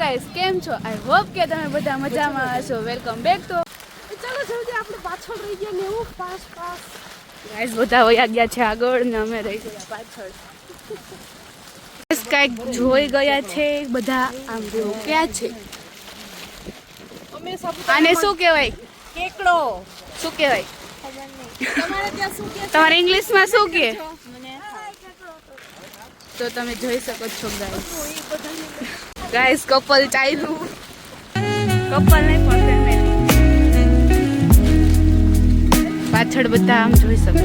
Guys કેમ છો? I hope કે તમે બધા મજામાં હશો. વેલકમ બેક તો ચાલો જલ્દી આપણે પાછળ રહી ગયા ને એવું પાસ પાસ. ગાઈસ બધા વયા ગયા છે આગળ ને અમે રહી ગયા પાછળ. કાંઈક જોઈ ગયા છે બધા આમ જો ક્યાં છે? આને શું કહેવાય? કેકડો. શું કહેવાય? તમારે ત્યાં શું કે તમારે ઇંગ્લિશમાં શું કહે તો તમે જોઈ શકો છો ગાઈસ ગાઈસ કપલ ચાલ્યું. કપલ નહીં પણ પાછળ બધા આમ જોઈ શકો છો.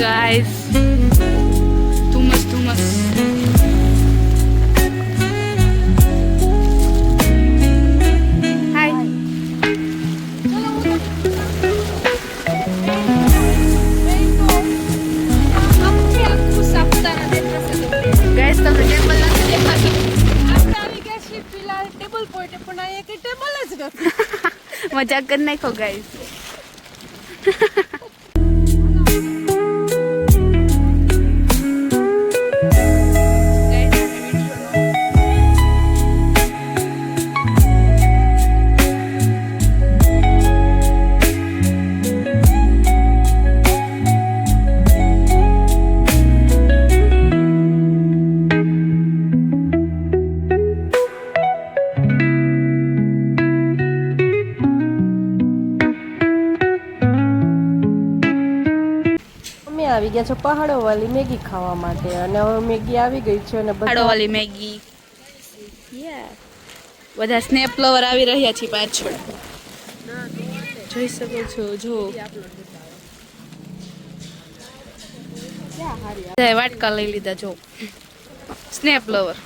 ગાઈસ દેખાતું મજાક કરી નાખો ગાઈસ અમે આવી ગયા છો પહાડો વાળી મેગી ખાવા માટે અને હવે મેગી આવી ગઈ છે અને બધા વાળી મેગી બધા સ્નેપ લવર આવી રહ્યા છે પાછળ જોઈ શકો છો જો બધાએ વાટકા લઈ લીધા જો સ્નેપ લવર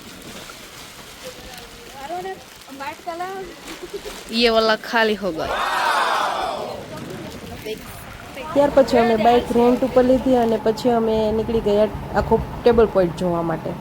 ये वाला खाली हो गया ત્યાર પછી અમે બાઇક રેન્ટ ઉપર લીધી અને પછી અમે નીકળી ગયા આખો ટેબલ પોઈન્ટ જોવા માટે.